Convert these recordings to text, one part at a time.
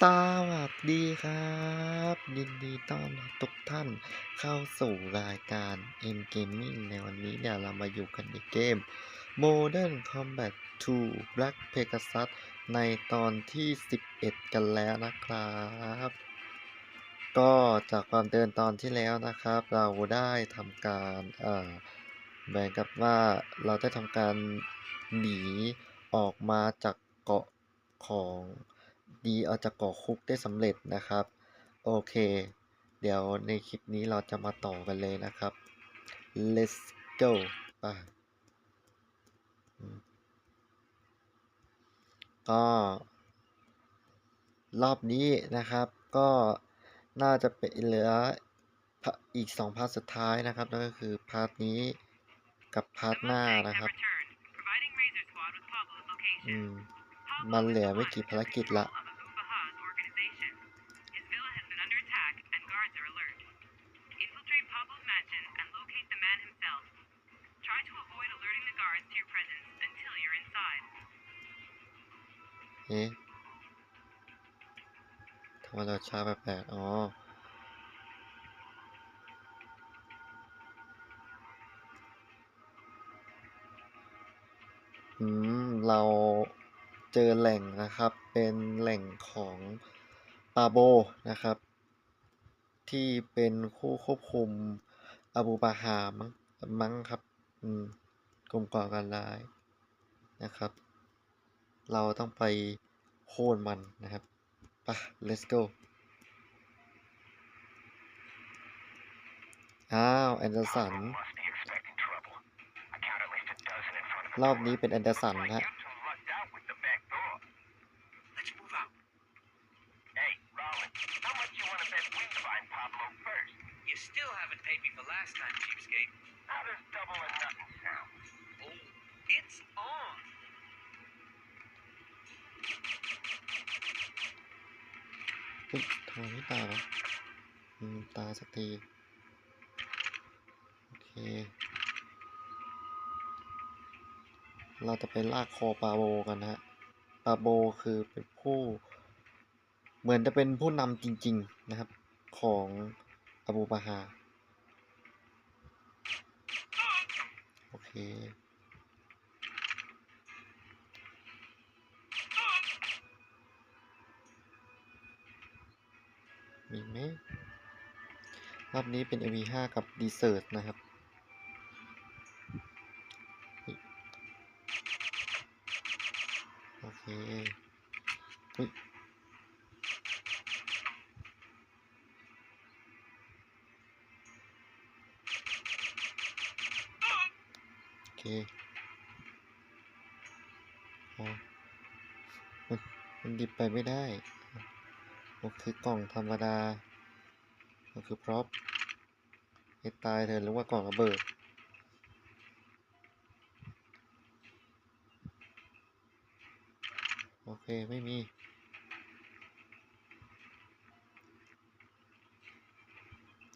สวัสดีครับ ยินดีต้อนรับทุกท่านเข้าสู่รายการ M Gaming ในวันนี้เนี่ยเรามาอยู่กันในเกม Modern Combat 2 Black Pegasus ในตอนที่ 11 กันแล้วนะครับ ก็จากความเดินตอนที่แล้วนะครับ เราได้ทำการเอ่อเหมือนกับว่าเราได้ทำการหนีออกมาจากเกาะของ ดีออกจากเกาะคุกได้สำเร็จนะครับ โอเค เดี๋ยวในคลิปนี้เราจะมาต่อกันเลยนะครับ let's go ไปอืมก็ รอบนี้นะครับ ก็น่าจะเป็นเหลือพะอีกสองพาร์ทสุดท้ายนะครับนั่นก็คือพาร์ทนี้กับพาร์ทหน้านะครับอืมมันเหลือไม่กี่ภารกิจละ เอ๊ะทำไมเราช้าแปลกๆอ๋ออืมเราเจอแหล่งนะครับ เป็นแหล่งของปาโบนะครับ ที่เป็นผู้ควบคุมอาบูบาฮามั้งมั้งครับ อืมกลุ่มก่อการร้ายนะครับ เราต้องไปโค่นมันนะครับไป let's go อ้าว แอนเดอร์สัน Must be expecting trouble. I count at least a dozen in front of the รอบนี้เป็นแอนเดอร์สัน Like นะฮะ ไม่ตายวะอืมตาสักที โอเค เราจะไปลากคอปาโบกันนะฮะ ปาโบคือเป็นผู้ เหมือนจะเป็นผู้นำจริง ๆนะครับ ของอาบูบาฮา โอเค มีไหมรอบนี้เป็น MV5 กับ Desert นะครับ โอเคอุ๊ยโอเคอ๋อมันมันดิบไปไม่ได้ มันคือกล่องธรรมดา มันคือพร็อพให้ตายเถอะหรือว่ากล่องระเบิดโอเค ไม่มี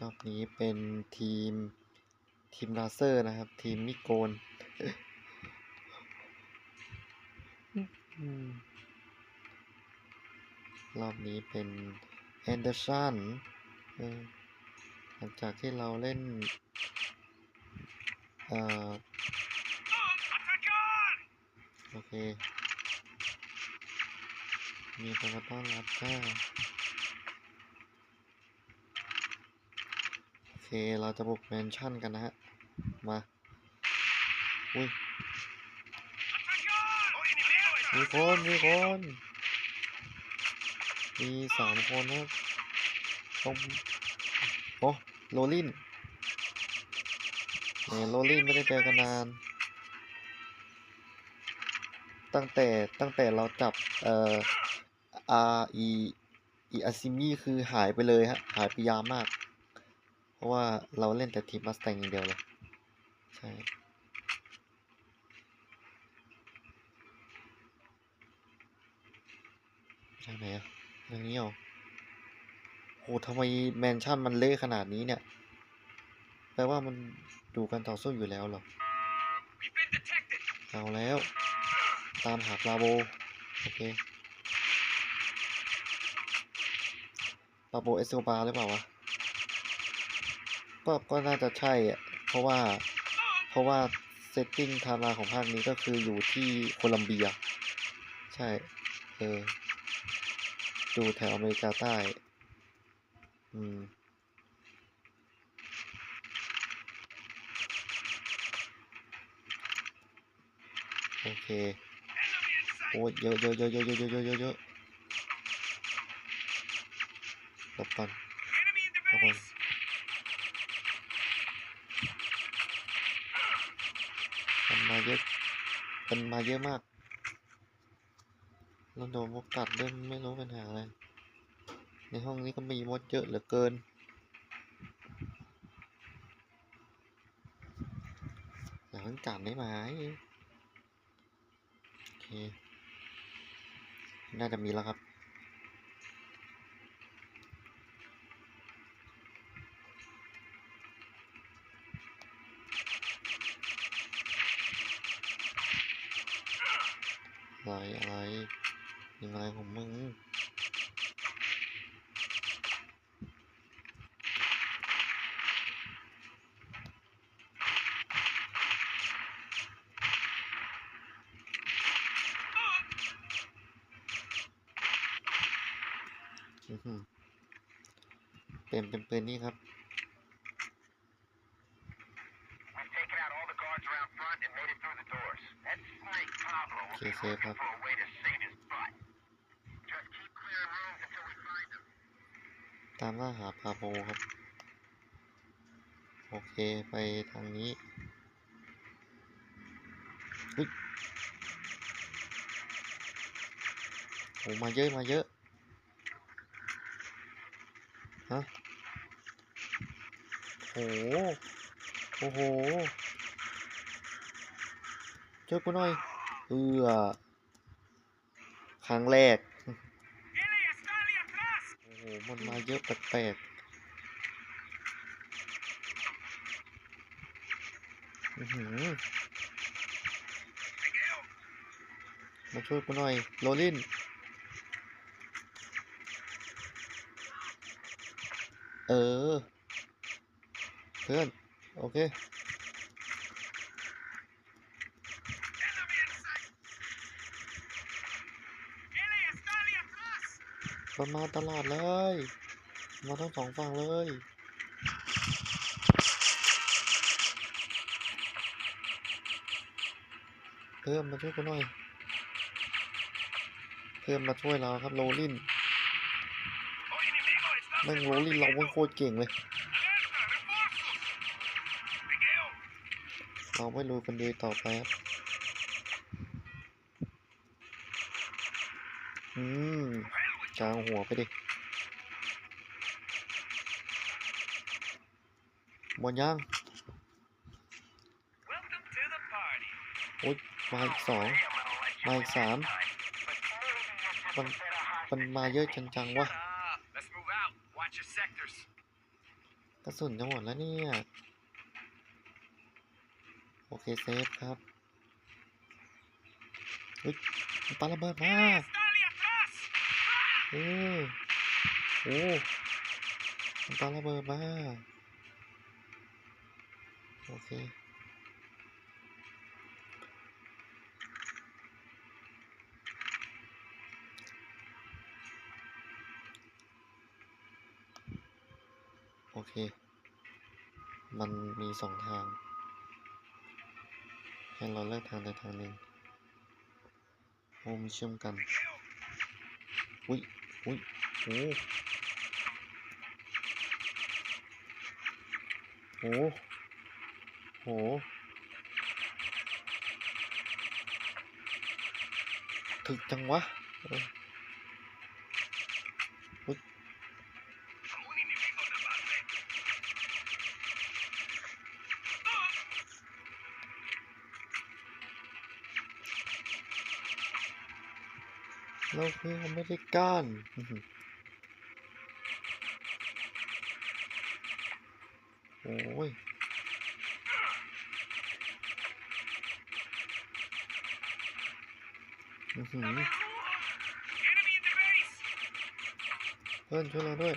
รอบนี้เป็นทีม ทีมลาเซอร์นะครับ ทีมมิโกน อืม รอบนี้เป็นแอนเดอร์สันเออหลังจากที่เราเล่นเอ่อโอเค มีคนมาต้อนรับก็โอเค เราจะบุกแมนชั่นกันนะฮะ มา อุ้ย มีคน มีคน มีสามคนนะครับตรงโอ้โรลินเนี่ยโรลินไม่ได้เจอกันนาน ตั้งแต่ตั้งแต่เราจับ เอ่ออาอีอีอาซิมี่คือหายไปเลยฮะ หายไปยาวมาก เพราะว่าเราเล่นแต่ทีมมัสแตงอย่างเดียวเลย ใช่ไหมอะอย่างนี้เหรอโหทำไมแมนชั่นมันเละขนาดนี้เนี่ย แปลว่ามันดูกันต่อสู้อยู่แล้วเหรอ เอาแล้ว ตามหาปลาโบ โอเค ปลาโบเอสโซบาหรือเปล่าวะ ก็ ก็น่าจะใช่อะ เพราะว่า เพราะว่าเซตติ้งไทม์ไลน์ของภาคนี้ก็คืออยู่ที่โคลัมเบีย ใช่ เออ อยู่แถวอเมริกาใต้ อืม โอเค โอ้ยเยอะเยอะเยอะเยอะเยอะเยอะเยอะเยอะหลบก่อนหลบก่อนมันมาเยอะมันมาเยอะมาก แล้วโดนมดกัดด้วยไม่รู้ปัญหาอะไร ในห้องนี้ก็มีมดเยอะเหลือเกิน อย่าเพิ่งกัดได้ไหมโอเค น่าจะมีแล้วครับอะไรอะไร งอะไรของมึงเป็นเป็นปืนนี่ครับโอเคเซฟครับามล่าหาพาโบครับ โอเคไปทางนี้เฮ้ยโหมาเยอะ มาเยอะ ฮะโหโอ้โหช่วยกูหน่อย เอือครั้งแรก Ele está ali atrás! โอ้โห มันมาเยอะแปลกๆอือหือมาช่วยกูหน่อย โรลิน เออ เพื่อน โอเค มันมาตลอดเลย มาทั้งสองฝั่งเลย เพิ่มมาช่วยกูหน่อย เพิ่มมาช่วยเราครับโรลินแม่งโรลินเราแม่งโคตรเก่งเลย เราไม่รู้กันดีต่อไปครับอืม จางหัวไปดิบอลย่างโอ๊ยมาอีกสองมาอีกสามมันมันมาเยอะจังๆวะกระสุนจะหมดแล้วเนี่ย โอเคเซฟครับ เฮ้ยปาระเบิดมา เออโอ้มันปาระเบิดมา โอเคโอเค มันมีสองทาง ให้เราเลือกทางใดทางหนึ่งโอ้มันเชื่อมกัน อุ้ย อุ้ยโอ้โหโหถึกจังวะ เราคืออเมริกันโอ้ยเพื่อนช่วยเราด้วย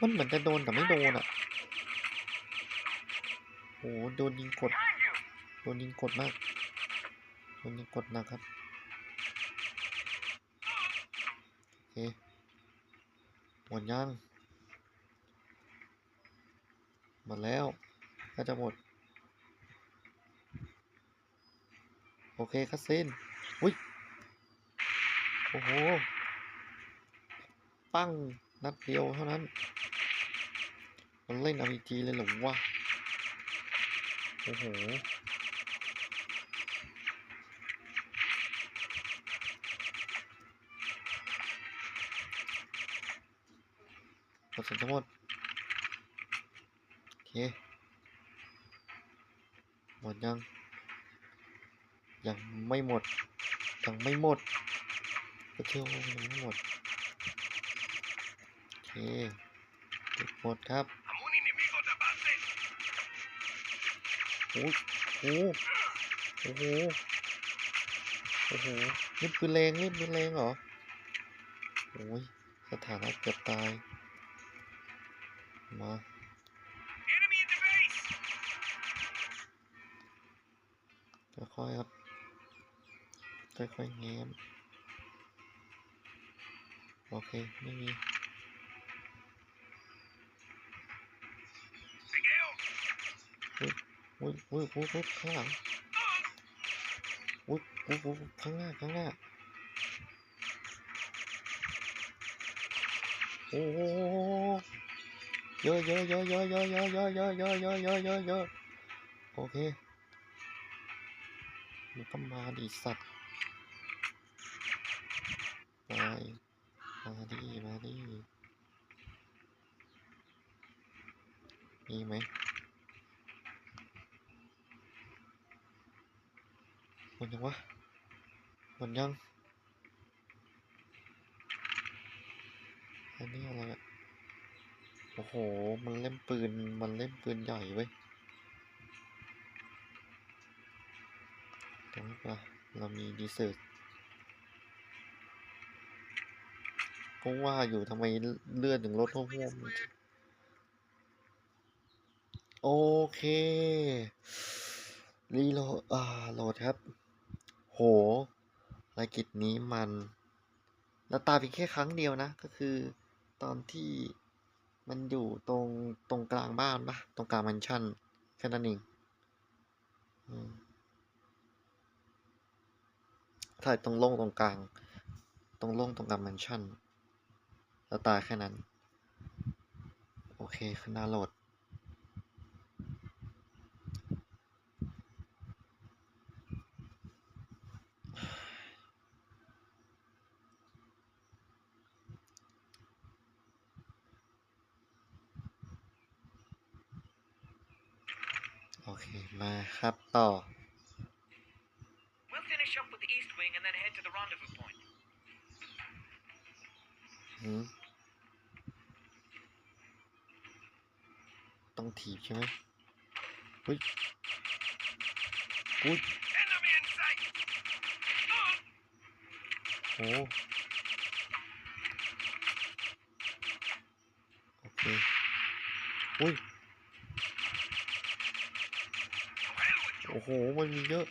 มันเหมือนจะโดนแต่ไม่โดนอะโหโดนยิงกด โดนยิงกดมาก โดนยิงกดหนะครับ โอเค หมดยัง หมดแล้ว ก็จะหมด โอเคคัสซินอุ้ย โอ้โห ปั้ง นัดเดียวเท่านั้น มันเล่น RPG เลยหรอวะ โอ้โห กดสันทั้งหมด โอเค หมดยัง ยังไม่หมด ยังไม่หมดก็เชื่อว่ายังไม่หมด โอเคเก็บหมดครับโอ้โอ้โอ้โหโอ้โหเล่นปืนแรงเล่ปืนแรงเหรอโอ้ยสถานะเกือบตาย มา Enemy in the base. ค่อยๆครับ ค่อยๆแง้ม โอเค ไม่มี Miguel. อุ้ยอุ้ยอุ้ยอุ้ยข้างหลังอุ้ยอุ้ยอุ้ยข้างหน้า ข้างหน้า โอ้โห เยอะเยอะเยอะเยอะเยอะเยอะเยอะเยอะเยอะเยอะเยอะเยอะเยอะโอเคมันก็มาดิสัตว์มามาดิมาดิมีไหมหมดยังวะหมดยัง อันนี้อะไรอะโอ้โห มันเล่นปืน มันเล่นปืนใหญ่เว้ยตรงนี้ปะเรามีดีเซอร์ก็ว่าอยู่ทำไมเลือดถึงลดท่วมโอเค รีโหลดอ่าโหลดครับ โหภารกิจนี้มัน แล้วตาเพียงแค่ครั้งเดียวนะ ก็คือตอนที่ มันอยู่ตรงตรงกลางบ้านปะตรงกลางแมนชั่นแค่นั้นเองถ่ายตรงโล่งตรงกลาง ตรงโล่งตรงกลางแมนชั่นแล้วตายแค่นั้น โอเคขึ้นหน้าโหลด เค มาครับต่อ We'll finish up with the east wing and then head to the rendezvous point. หืมต้องถีบใช่ไหมอุ้ยอุ้ย Enemy in sight. โอ้โอเค อุ้ย อ้โห มันมีเยอะ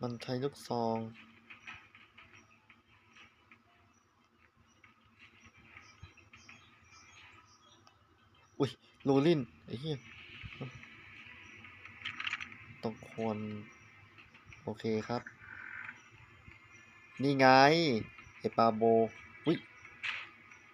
มันใช้ลูกซองอุ้ยโรลินไอ้เหี้ยต้องควร โอเคครับ นี่ไงไอ้ปาโบ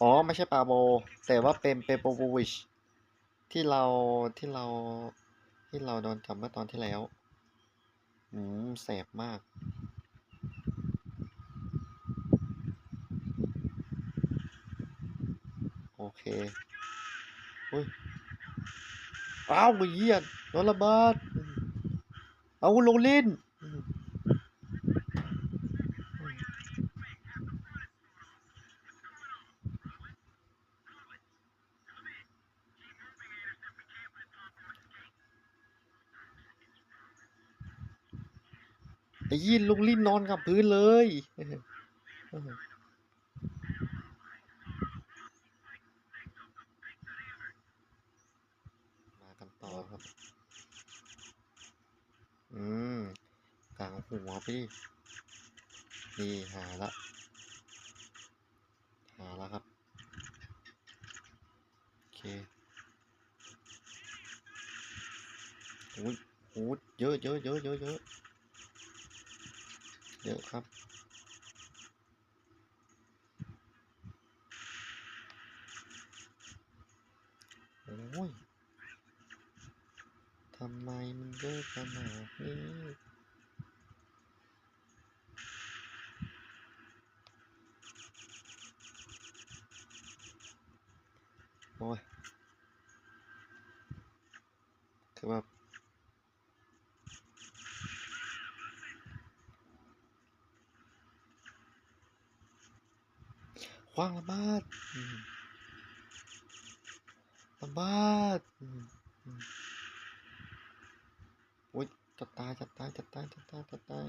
อ๋อ ไม่ใช่ปาโบ แต่ว่าเป็นเปโปโววิชที่เราที่เราที่เราโดนจับเมื่อตอนที่แล้ว อืมแสบมากโอเคอุ้ยอ้าวไอ้เหี้ยโดนระเบิดเอาโรลินอืมไอ้ยี่ลุงลินน อนกับพื้นเลยมากันต่อครับ อืมกลางหัวพี่นี่หาละ หาล้วครับ โอเคโอ้ยโอ้ยเยอะเยอะเยอะเยอะเยอะ เยอะครับ โอ้ยทำไมมันเยอะขนาดนี้โอ้ยคือแบบ คว้างระเบิดอืมระบิดอืมอืมโอ้ยจะตายจะตายจะตายจะตายจะตาย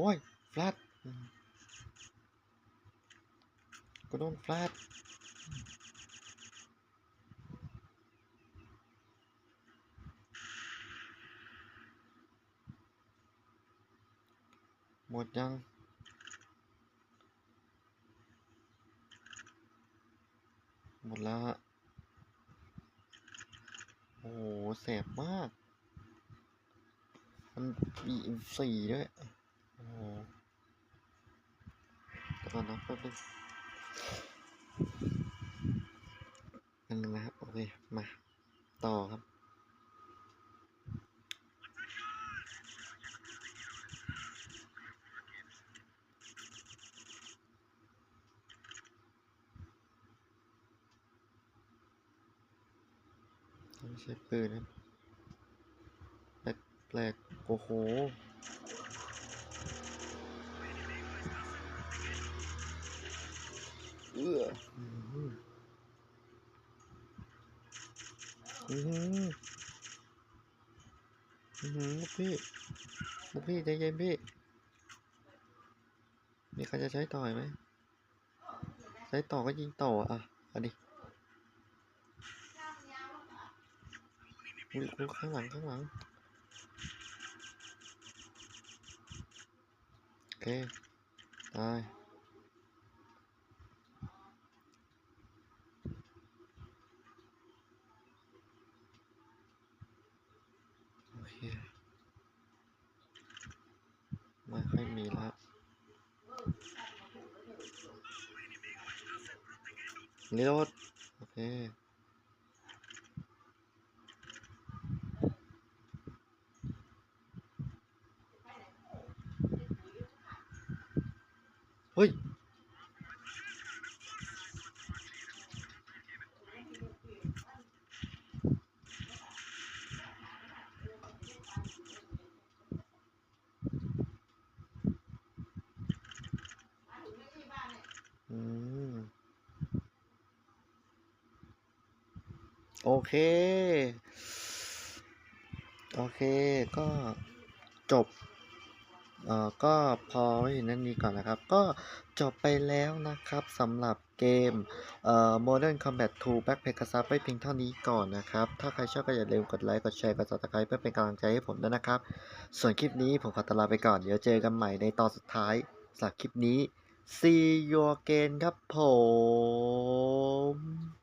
โอ้ย ฟลตอืมก็โดนฟลตหมดยังหมดแล้วฮะ โอ้โหแสบมาก มันมีอินซีด้วย โอ้โหเดี๋ยว ก่อนนะแป๊บนึงนั่นงนะครับ โอเค มา ต่อครับไม่ใช่ปืนครับแปลกแปลกโอ้โห เอื้ออือหืออือหือพี่ลูกพี่ใจเย็นพี่ มีใครจะใช้ต่อยไหม ใช้ต่อก็ยิงต่ออะอันนี้อุ้ยอุ้ยข้างหลังข้างหลังโอเคตาย โอเค ไม่ค่อยมีแล้วรีโหลดโอเค เฮ้ย อืม โอเค โอเค ก็จบ เอ่อ ก็พอไว้นั้นนี้ก่อนนะครับ ก็จบไปแล้วนะครับสำหรับเกม เอ่อ Modern Combat 2 Back Pegasus ไว้เพียงเท่านี้ก่อนนะครับ ถ้าใครชอบก็อย่าลืมกดไลค์ กดแชร์ กด subscribe เพื่อเป็นกำลังใจให้ผมด้วยนะครับ ส่วนคลิปนี้ผมขอตลาไปก่อน เดี๋ยวเจอกันใหม่ในตอนสุดท้ายสำหรับคลิปนี้ See you again ครับผม